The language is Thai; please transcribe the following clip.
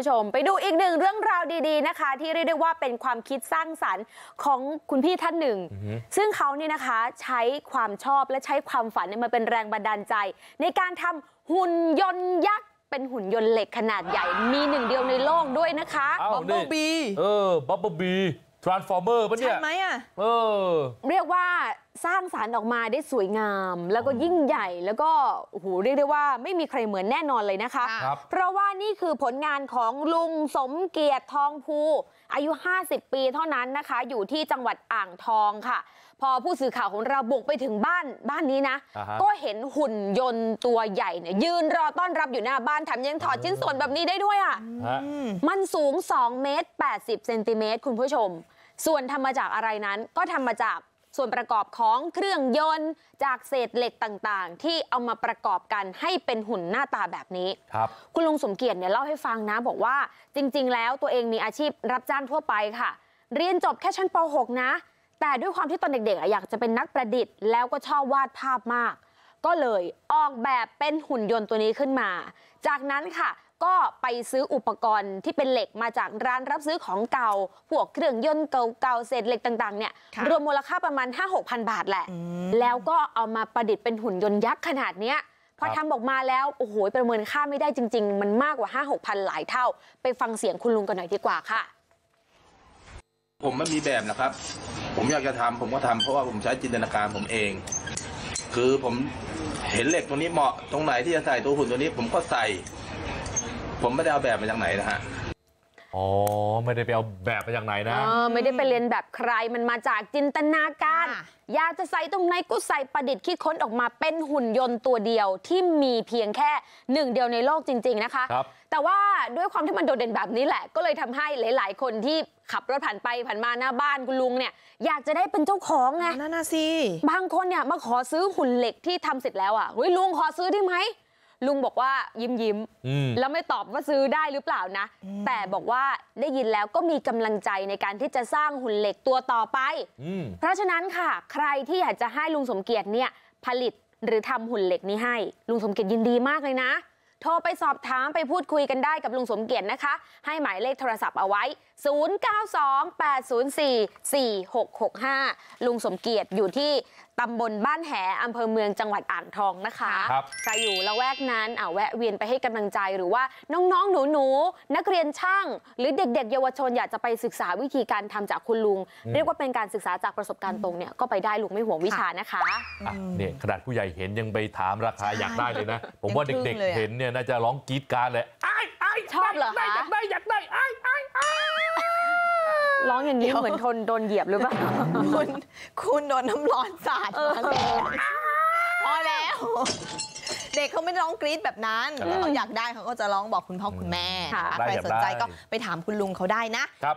ผู้ชม ไปดูอีกหนึ่งเรื่องราวดีๆนะคะ ที่เรียกได้ว่าเป็นความคิดสร้างสรรค์ของคุณพี่ท่านหนึ่งอือฮึซึ่งเขาเนี่ยนะคะใช้ความชอบและใช้ความฝันเนี่ยมาเป็นแรงบันดาลใจ ในการทำหุ่นยนต์ยักษ์เป็นหุ่นยนต์เหล็กขนาดใหญ่มีหนึ่งเดียวในโลกด้วยนะคะ อ้าวบับเบิ้นี่ลบีเออ บับเบิลบี ทรานส์ฟอร์เมอร์ปะเนี่ใช่ย ไหมอะ เออ เรียกว่า สร้างสารรค์ออกมาได้สวยงาม แล้วก็ยิ่งใหญ่แล้วก็โอ้โหเรียกได้ว่าไม่มีใครเหมือนแน่นอนเลยนะคะค่ะครับเพราะว่านี่คือผลงานของลุงสมเกียรติทองภูอายุ 50 ปีเท่านั้นนะคะ อยู่ที่จังหวัดอ่างทองค่ะ พอผู้สื่อข่าวของเราบุกไปถึงบ้านบ้านนี้นะอ่าฮะก็เห็นหุ่นยนต์ตัวใหญ่เนี่ยยืนรอต้อนรับอยู่หน้าบ้านแถมยังถอดชิ้นส่วนแบบนี้ได้ด้วยอะฮะมันสูง 2 เมตร 80 เซนติเมตรคุณผู้ชม ส่วนทำมาจากอะไรนั้นก็ทำมาจาก ส่วนประกอบของเครื่องยนต์จากเศษเหล็กต่างๆ ที่เอามาประกอบกันให้เป็นหุ่นหน้าตาแบบนี้ครับคุณลุงสมเกียรติเนี่ยเล่าให้ฟังนะ บอกว่าจริง ๆ แล้วตัวเองมีอาชีพรับจ้างทั่วไปค่ะ เรียนจบแค่ชั้นป .6 นะ แต่ด้วยความที่ตอนเด็กๆอะอยากจะเป็นนักประดิษฐ์แล้วก็ชอบวาดภาพมาก ก็เลยออกแบบเป็นหุ่นยนต์ตัวนี้ขึ้นมา จากนั้นค่ะ ก็ไปซื้ออุปกรณ์ที่เป็นเหล็กมาจากร้านรับซื้อของเก่าพวกเครื่องยนต์เก่าๆเศษเหล็กต่างๆเนี่ยค่ะรวมมูลค่าประมาณ 5-6,000 บาทแหละ แล้วก็เอามาประดิษฐ์เป็นหุ่นยนต์ยักษ์ขนาดเนี้ยพอครับทำออกมาแล้ว โอ้โห ประเมินค่าไม่ได้จริง ๆ มันมากกว่า 5 6 พันหลายเท่า ไปฟังเสียงคุณลุงกันหน่อยดีกว่าค่ะ ผมไม่มีแบบนะครับ ผมอยากจะทำผมก็ทำเพราะว่าผมใช้จินตนาการผมเอง คือผมเห็นเหล็กตัวนี้เหมาะตรงไหนที่จะใส่ตัวหุ่นตัวนี้ ผมก็ใส่ ผมไม่ได้เอาแบบมาจากไหนนะฮะอ๋อ ไม่ได้ไปเอาแบบมาจากไหนนะ เออไม่ได้ไปเรียนแบบใครมันมาจากจินตนาการค่ะอยากจะใส่ตรงไหนก็ใส่ประดิษฐ์คิดค้นออกมาเป็นหุ่นยนต์ตัวเดียวที่มีเพียงแค่หนึ่งเดียวในโลกจริง ๆ นะคะ ครับ แต่ว่าด้วยความที่มันโดดเด่นแบบนี้แหละ ก็เลยทำให้หลาย ๆ คนที่ขับรถผ่านไปผ่านมาหน้าบ้านคุณลุงเนี่ย อยากจะได้เป็นเจ้าของไง นั่นน่ะสิ บางคนเนี่ยมาขอซื้อหุ่นเหล็กที่ทำเสร็จแล้วอะเฮ้ยลุงขอซื้อได้ไหม ลุงบอกว่ายิ้มยิ้มๆอืมแล้วไม่ตอบว่าซื้อได้หรือเปล่านะ แต่บอกว่าได้ยินแล้วก็มีกำลังใจในการที่จะสร้างหุ่นเหล็กตัวต่อไปอืมเพราะฉะนั้นค่ะ ใครที่อยากจะให้ลุงสมเกียรติเนี่ยผลิตหรือทำหุ่นเหล็กนี้ให้ ลุงสมเกียรติยินดีมากเลยนะ โทรไปสอบถามไปพูดคุยกันได้กับลุงสมเกียรตินะคะ ให้หมายเลขโทรศัพท์เอาไว้ 0928044665 ลุงสมเกียรติอยู่ที่ตำบลบ้านแหอำเภอเมืองจังหวัดอ่างทองนะคะครับใครอยู่ละแวกนั้นอ่าแวะเวียนไปให้กำลังใจหรือว่าน้องๆหนูๆนักเรียนช่าง หรือเด็ก ๆ เยาวชนอยากจะไปศึกษาวิธีการทำจากคุณลุง เรียกว่าเป็นการศึกษาจากประสบการณ์ตรงเนี่ยก็ไปได้ลุงไม่ห่วงวิชานะคะอะเนี่ยขนาดผู้ใหญ่เห็นยังไปถามราคาใช่อยากได้เลยนะ ผมว่ายังทึ่เด็กงเลยๆอะเห็นเนี่ยน่าจะร้องกรี๊ดกรารเลยไอ้ไอ้ชอบเหรอคะอยากได้อยากได้ไอ้ไอ้ไอ้ ร้องอย่างนี้เหมือนทนโดนเหยียบหรือเปล่า คุณคุณโดนน้ำร้อนสาดเออมาเลยพอแล้ว เด็กเขาไม่ร้องกรี๊ดแบบนั้นถ้าเขาอยากได้เขาก็จะร้องบอกคุณพ่อคุณแม่ค่ะนะคะใครสนใจก็ไปถามคุณลุงเขาได้นะครับ